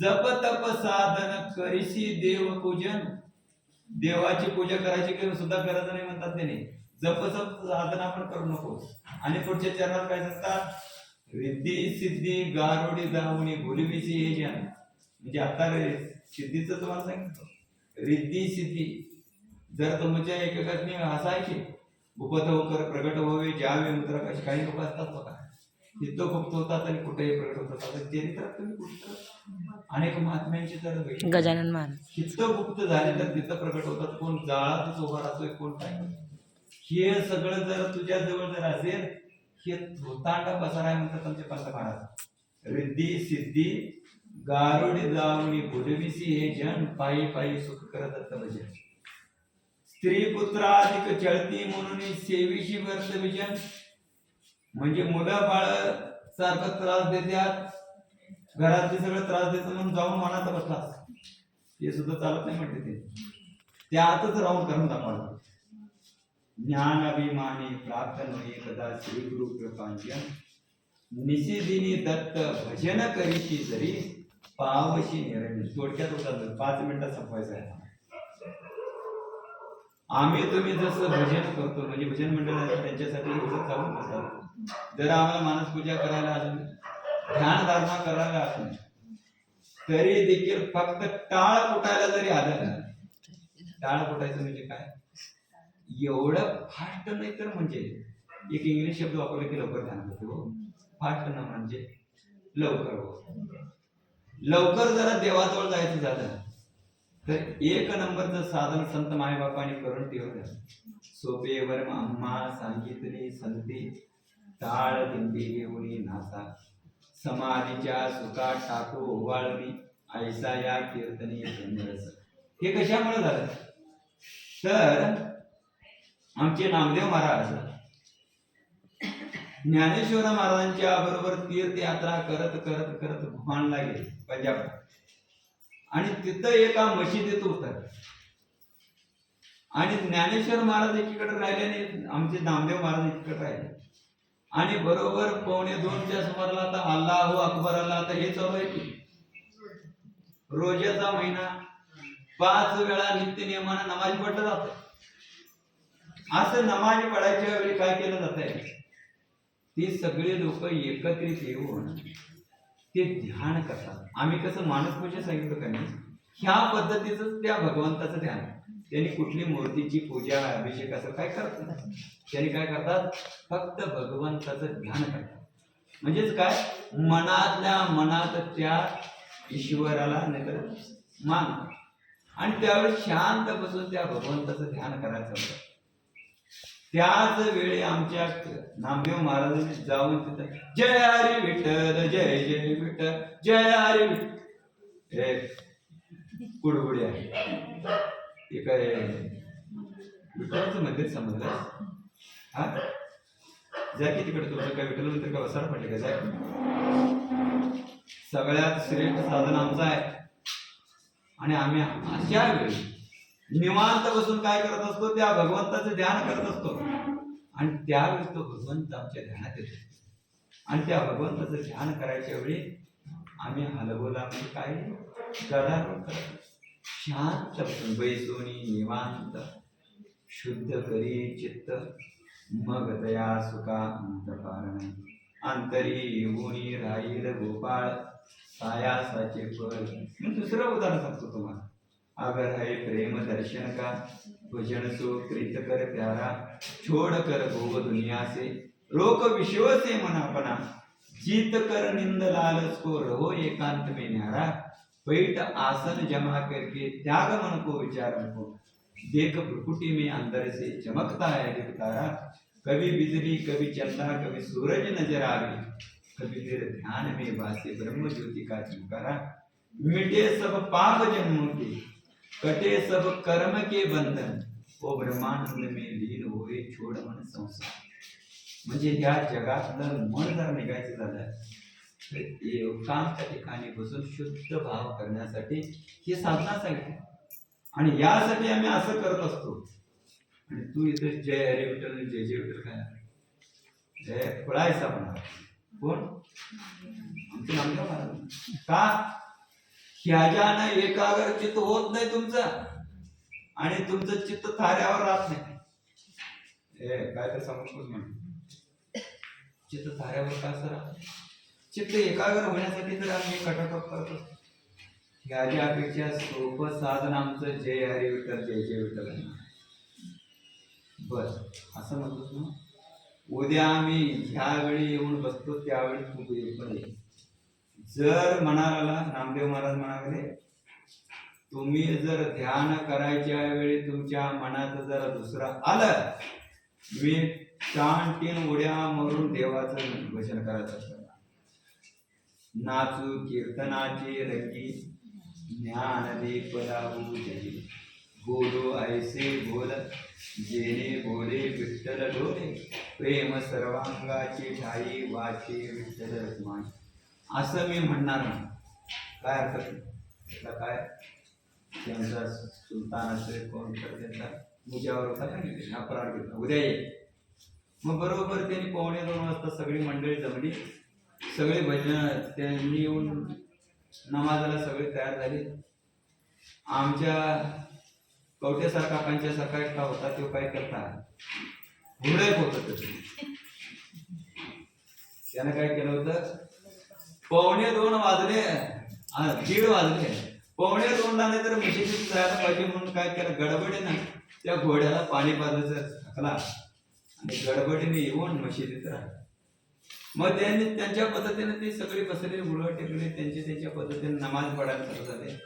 जप तप साधन करीशी देव पूजन. देवाची पूजा करायची काही सुद्धा गरज नाही म्हणतात त्याने. जप तप साधन आपण करू नको. आणि पुढच्या चरणात काय सांगतात? रिद्धी सिद्धी गारोडी दावणी भुलविसी हे जन म्हणजे आता रे तुम्हाला सांगितलं रिद्धी सिद्धी. जर तुमच्या एकेकाने हसायचे उपत होकर प्रगट व्हावे ज्यावे मुद्रा कशी काही लोक असतात बघा. तिथं गुप्त होतात आणि कुठेही प्रगट होतात आता चरित्रात तुम्ही कुठं अनेक महात्म्यांची तर गजानन महाराज. तिथं गुप्त झाले तर तिथं प्रगट होतात. कोण जाळातच उभा राहतोय कोण काय हे सगळं जर तुझ्या जवळ जर असेल हे धोतांडा पसार आहे म्हणतात आमचे पंत महाराज. रिद्धी सिद्धी गारुडी जावणी बुडविसी हे जन पायी पायी सुख करत असत भजन स्त्री पुत्राधिक चळती म्हणून सेविशी वर्त विजन म्हणजे मुलं बाळ सारखं त्रास देतात. घरातले सगळं त्रास देतात म्हणून जाऊन मनात बसलास हे सुद्धा चालत नाही म्हणते ते. त्यातच राहून करून दाखवा ज्ञान अभिमानी प्राप्त नये कदा श्री गुरु कृपांच्या. निशिदिनी दत्त भजन करीची जरी पावशी निरंजन. थोडक्यात होता पाच मिनिटात संपवायचं आहे. आम्ही तुम्ही जसं भजन करतो म्हणजे भजन मंडळ त्यांच्यासाठी चालू चालून असतात जर आम्हाला मानसपूजा करायला अजून ध्यान धारणा करायला असून तरी देखील फक्त टाळ फुटायला जरी आलं ना. टाळ फुटायचं म्हणजे काय? एवढं फास्ट नाही तर म्हणजे एक इंग्लिश शब्द वापरला की लवकर ध्यान करतो हो. फास्ट न म्हणजे लवकर हो. लवकर जरा देवाजवळ जायचं झालं तर एक नंबरचं साधन संत मायबापाने करून ठेवलं. सोपेवर अम्मा सांगितली संती टाळ दिंडी घेऊन नासा समाधीच्या सुखात टाकू ओवाळणी ऐसा या कीर्तनी हे कशामुळे झालं? तर आमचे नामदेव महाराज ज्ञानेश्वर महाराजांच्या बरोबर तीर्थयात्रा करत करत करत भूमानला गेले पंजाब आणि तिथं एका मशिदीत होतं आणि ज्ञानेश्वर महाराज एकीकडे राहिले आणि आमचे नामदेव महाराज एकीकडे राहिले. आणि बरोबर पावणे दोनच्या सुमाराला आता अल्लाह अकबर अल्लाह आता हे चालू आहे की? रोजाचा महिना. पाच वेळा नित्य नियमानं नमाज पडलं जात. असं नमाज पडायच्या वेळी काय केलं जात? आहे ती सगळे लोक एकत्रित येऊन ते ध्यान करतात. आम्ही कसं माणूस म्हणजे सांगितलं का नाही? ह्या पद्धतीच त्या भगवंताचं ध्यान. त्यांनी कुठली मूर्तीची पूजा अभिषेक असं काय करत नाही. त्यांनी काय करतात? फक्त भगवंताचं ध्यान करतात. म्हणजेच काय? मनातल्या मनात त्या ईश्वराला नगर मान. आणि त्यावेळेस शांत बसून त्या भगवंताचं ध्यान करायचं होतं. त्याच वेळी आमच्या नामदेव महाराजांनी जाऊन तिथं जय हरी विठ्ठल जय जय विठ्ठल जय हरी विठ्ठल. हे कुडबुडी आहे. ते काय विठ्ठलाचं मंदिर समजलं? हा? जा की तिकडे तुमचं काय विठ्ठल मंदिर का वसाड पडले का? जा. सगळ्यात श्रेष्ठ साधन आमचं आहे. आणि आम्ही अशा वेळी निवांत बसून काय करत असतो? त्या भगवंताचं ध्यान करत असतो. आणि त्यावेळी तो भगवंत आमच्या ध्यानात येतो. आणि त्या भगवंताचं ध्यान करायच्या वेळी आम्ही हलवला म्हणजे काय गदारोळ करत. नाही. शांत बैसोनी निवांत शुद्ध करी चित्त मग दया सुखा अंतपारण। अंतरी येऊनी राहील गोपाळ सायासाचे फळ। मी दुसरं उदाहरण सांगतो तुम्हाला. अगर है प्रेम दर्शन का भजन सो प्रीत कर प्यारा। छोड़ कर भोग दुनिया से रोक विश्व से मनापना। जीत कर निंद लालच को रहो एकांत में न्यारा। बैठ आसन जमा करके त्याग मन को विचार को देख भ्रुकुटी में अंदर से चमकता है एक तारा कभी बिजली कभी चंदा कभी सूरज नज़र आवे कभी तेरे ध्यान में बासे ब्रह्म ज्योति का चमकारा मिटे सब पाप जन्मों के कटे सब कर्म के बंधन ओ ब्रह्मानंद में लीन होए छोड मन संसार म्हणजे ह्या जगातलं मन जर निघायचं झालं तर ठिकाणी बसून शुद्ध भाव करण्यासाठी ही साधना सांगितली. आणि यासाठी आम्ही असं करत असतो. आणि तू इथे जय हरे विठ्ठल आणि जय जय विठ्ठल काय? जय पळायचा म्हणा कोण? आमचे नामदेव महाराज. का? ह्याच्यानं एकाग्र चित्त होत नाही तुमचं आणि तुमचं चित्त थाऱ्यावर राहत नाही. काय तर समजतोच म्हण. चित्त थाऱ्यावर का असं राहत चित्त एकाग्र होण्यासाठी तर आम्ही कटाकट करतो. गाजापेक्षा सोपं साधन आमचं. जय हरी विठ्ठल जय जय विठ्ठल. बस असं म्हणतोस ना? उद्या आम्ही ज्यावेळी येऊन बसतो त्यावेळी तू पण ये. जर म्हणाला नामदेव महाराज म्हणाले तुम्ही जर ध्यान करायच्या वेळी तुमच्या मनात जर दुसरं आलं मी टाण तीन उड्या मारून देवाचं भजन करायचं असतो. नाचू कीर्तनाची रंगी ज्ञान दे लावू जगी बोलो ऐसे बोल जेणे बोले विठ्ठल डोले प्रेम सर्वांगाची ठाई वाचे विठ्ठल रखमाई असं मी म्हणणार नाही. काय हरकत त्याला काय? त्यांचा सुलतान असेल कोण तर त्यांचा मुजावर होता नाही? अपराध घेतला उद्या ये. मग बरोबर त्यांनी पावणे दोन वाजता सगळी मंडळी जमली. सगळे भजन त्यांनी येऊन नमाजाला सगळे तयार झाले. आमच्या कवट्यासारखा काकांच्या एकटा होता तो काय करता? हुरडक होत त्यानं काय केलं होतं? पावणे दोन वाजले दीड वाजले. पावणे दोन नाही तर म्हशीची जायला पाहिजे म्हणून काय केलं? गडबडीनं त्या घोड्याला पाणी पाजायचं थकला आणि गडबडीने येऊन मशिदीत राहिला. मग त्यांनी त्यांच्या पद्धतीने ते सगळे बसले मुलं टेकले त्यांची त्यांच्या पद्धतीने नमाज पडायला चालू झाले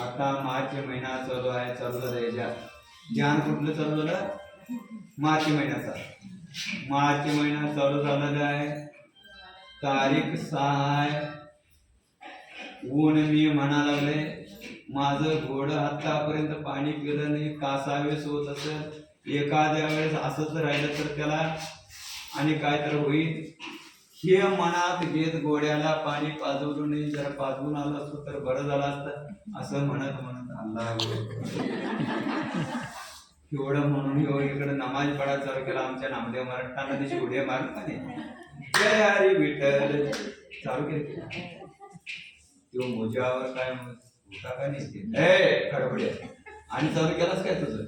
आता मार्च महिना चालू आहे चालू झाला याच्या ध्यान कुठलं चालू झालं? मार्च महिन्याचा. मार्च महिना चालू झालेला आहे. तारीख सहा आहे. ऊन मी म्हणा लागले माझं घोडं आतापर्यंत पाणी पिलं नाही कासावेस होत असेल. एखाद्या वेळेस असंच राहिलं तर त्याला आणि काय तर होईल. हे मनात घेत गोड्याला पाणी पाजवलं नाही जर पाजवून आलं असतो तर बरं झालं असतं. असं म्हणत म्हणत अल्लाह एवढं म्हणून इकडे नमाज पडा चालू केला. आमच्या नामदेव मराठा त्याची उड्या मारत नाही जय हरी विठ्ठल. चालू केली. तो मोजावर काय होता का नाही ते? आणि चालू केलास काय तुझं?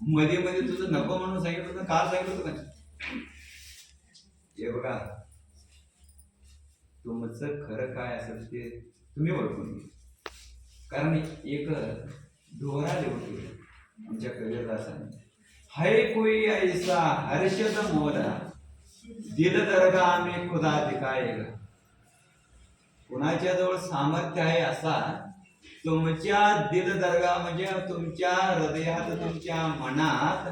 मध्ये मध्ये तुझं नको म्हणून सांगितलं होतं. का सांगितलं होतं का? हे बघा. तुमचं खरं काय असेल ते तुम्ही ओळखून घ्या. कारण एक दोहरा लिहून आमच्या कबीरदासाने हाय कोई ऐसा हर्षद मोरा दिल दरगा आम्ही खुदा दिखाएगा. कुणाच्या जवळ सामर्थ्य आहे असा तुमच्या दिल दर्गा म्हणजे तुमच्या हृदयात तुमच्या मनात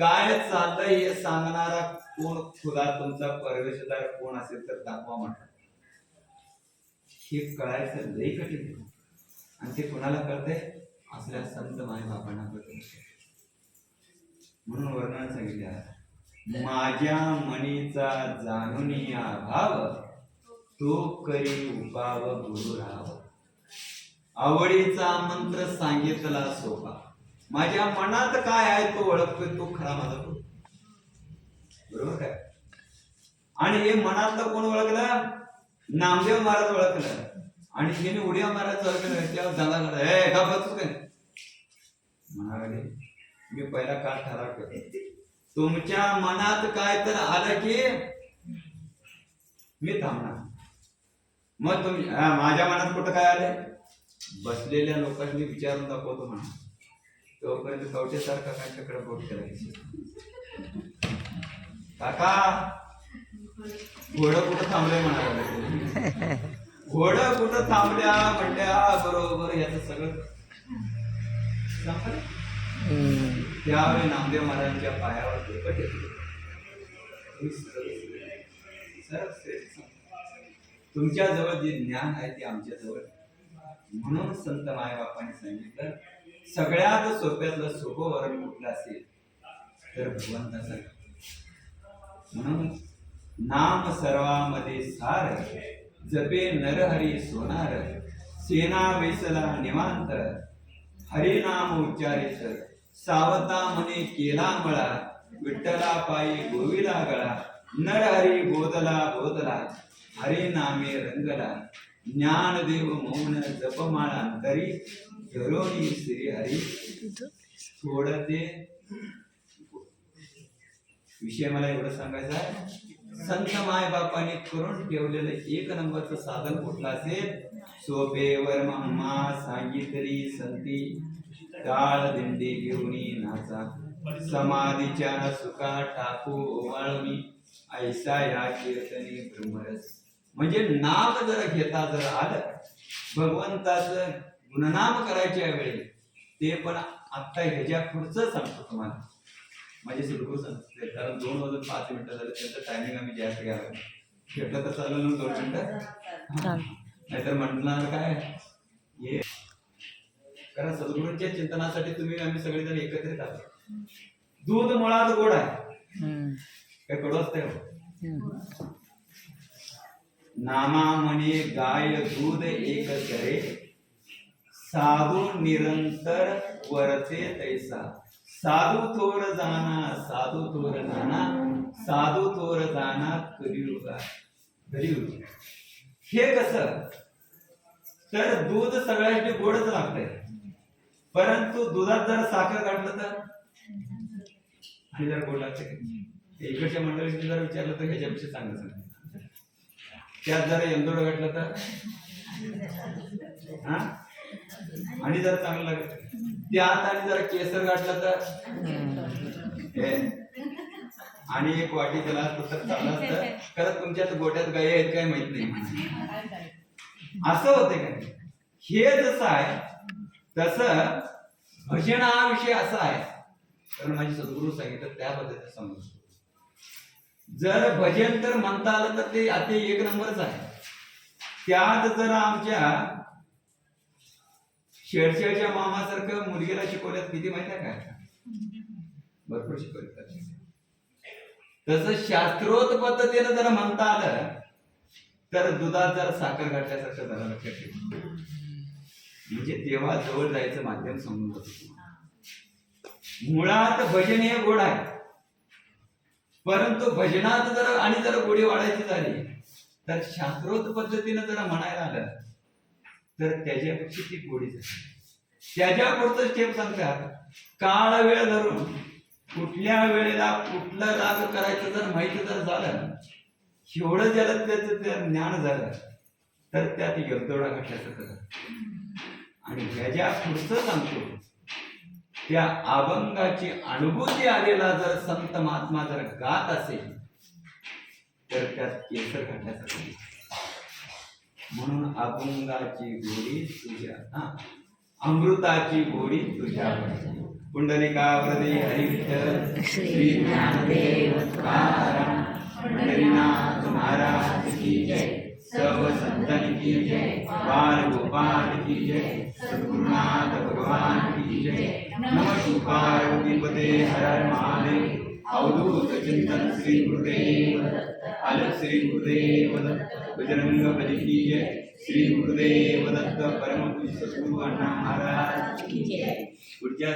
काय चाललंय हे सांगणारा कोण खुदा तुमचा परवेशदार कोण असेल तर दाखवा म्हणतात हे कळायचं लई कठीण आणि ते कोणाला कळते असल्या संत माय बापांना कळते म्हणून वर्णन सांगितले. माझ्या मनीचा जाणून अभाव भाव तो करी उपाव गुरु राव आवडीचा मंत्र सांगितला सोपा. माझ्या मनात काय आहे तो ओळखतोय तो खरा माझा गुरु बरोबर काय? आणि हे मनातलं कोण ओळखलं? नामदेव महाराज ओळखलं. आणि हे उड्या महाराज ओळखलं तेव्हा झाला. हे का बसतो काय म्हणाले मी पहिला काळ ठराव करतो. तुमच्या मनात काय तर आलं की मी थांबणार. मग तुम्ही माझ्या मनात कुठं काय आलंय? बसलेल्या लोकांनी विचारून दाखवतो म्हणा. तोपर्यंत काय काकांच्याकडे बोट करायची. काका घोडं कुठं थांबलंय म्हणाला घोडं कुठं थांबल्या म्हणल्या बरोबर याचं सगळं त्यावेळी नामदेव महाराजांच्या पायावर डोकं टेकलं. तुमच्या जवळ जे ज्ञान आहे ते आमच्या जवळ म्हणून संत मायबापाने सांगितलं सगळ्यात सोप्यातलं सोपं वरण कुठलं असेल? तर भगवंताचा म्हणून नाम सर्वामध्ये सार जपे नरहरी सोनार सेना वेसला निवांत हरिनाम उच्चारित सावता मने केला मळा विठ्ठला पायी गोविला गळा नरहरी बोधला बोधला हरे नामे रंगला. ज्ञानदेव मौन जपमाळा तरी धरोणी श्री हरी. सोडते. विषय मला एवढं सांगायचा आहे. संत माय बापाने करून ठेवलेलं एक नंबरचं साधन कुठलं असेल? सोपेवर म्हा सांगितली संती. काळ दिंडी घेऊनी नाचा. समाधीच्या सुखा टाकू ओवाळणी ऐसा या कीर्तनी ब्रह्मरस म्हणजे नाम जर घेता जर आलं भगवंताचं गुणनाम करायच्या वेळी ते पण आत्ता ह्याच्या पुढचं सांगतो तुम्हाला. माझे सुरखू सांगते कारण दोन वाजून पाच मिनिटं झाले त्यांचं टायमिंग आम्ही जास्त घ्यावं घेतलं तर चालेल ना दोन मिनिटं. नाहीतर म्हणणार काय? हे. कारण सद्गुरूंच्या चिंतनासाठी तुम्ही आम्ही सगळेजण एकत्रित आलो दूध मुळात गोड आहे. काय कडू असतंय हो? नामा म्हणे गाय दूध एक करे. साधू निरंतर वरते तैसा. साधू थोर जाना साधू थोर जाना साधू थोर जाना कलियुगा. कलियुग. हे कसं? तर दूध सगळ्यांचे गोडच लागतंय. परंतु दुधात जर साखर काढलं तर? आणि जर गोड लागते इकडच्या मंडळीने जर विचारलं तर ह्याच्यापेक्षा चांगलं सांगते त्यात जरा यंदोड घातलं तर? हा? आणि जर चांगलं त्यात आणि जरा केसर घातलं तर? आणि एक वाटी त्याला असतं तर चांगलं असतं. खरं तुमच्या गोट्यात गाय आहेत काय माहीत नाही. असं होते काय हे जसं आहे तसं भजन हा विषय असा आहे. कारण माझे सद्गुरू सांगितलं त्या पद्धतीने समजतो जर भजन तर म्हणता आलं तर ते अति एक नंबरच आहे. त्यात जर आमच्या शेडशेडच्या मामासारखं मुलगीला शिकवल्यात किती माहिती आहे काय भरपूर शिकवल्या तसं शास्त्रोत पद्धतीनं जर म्हणता आलं तर दुधात जर साखर घातल्यासारखं जरा लक्षात ठेव. म्हणजे तेव्हा जवळ जायचं माध्यम समजून मुळात भजन हे गोड आहे. परंतु भजनात जर आणि जर गोडी वाढायची झाली तर शास्त्रोक्त पद्धतीनं जर म्हणायला आलं तर त्याच्यापेक्षा ती गोडी झाली त्याच्या पुढचं स्टेप सांगतात काळ वेळ धरून कुठल्या वेळेला कुठला राग करायचं जर माहिती जर झालं एवढं ज्याला त्याचं ते ज्ञान झालं तर त्यात योगदोडा घातल्याचं करत आणि ह्याच्या पुढचं सांगतो त्या अभंगाची अनुभूती आलेला जर संत महात्मा जर गात असेल तर त्यात केसर घातल्याचं म्हणून अभंगाची गोडी तुझ्या अमृताची गोडी तुझ्या कुंडलिका वरदे हरी विठ्ठल श्री ज्ञानदेव तुकाराम पंढरीनाथ महाराज की जय. सर्व संतन की जय. बाल गोपाल की जय. नमः शिवाय पते हर हर महादेव अवधूत चिंतन श्री गुरुदेव दत्त आल श्री गुरुदेव दत्त बजरंग बली की जय श्री गुरुदेव दत्त परम पूज्य सद्गुरु अण्णा महाराज की जय पुढच्या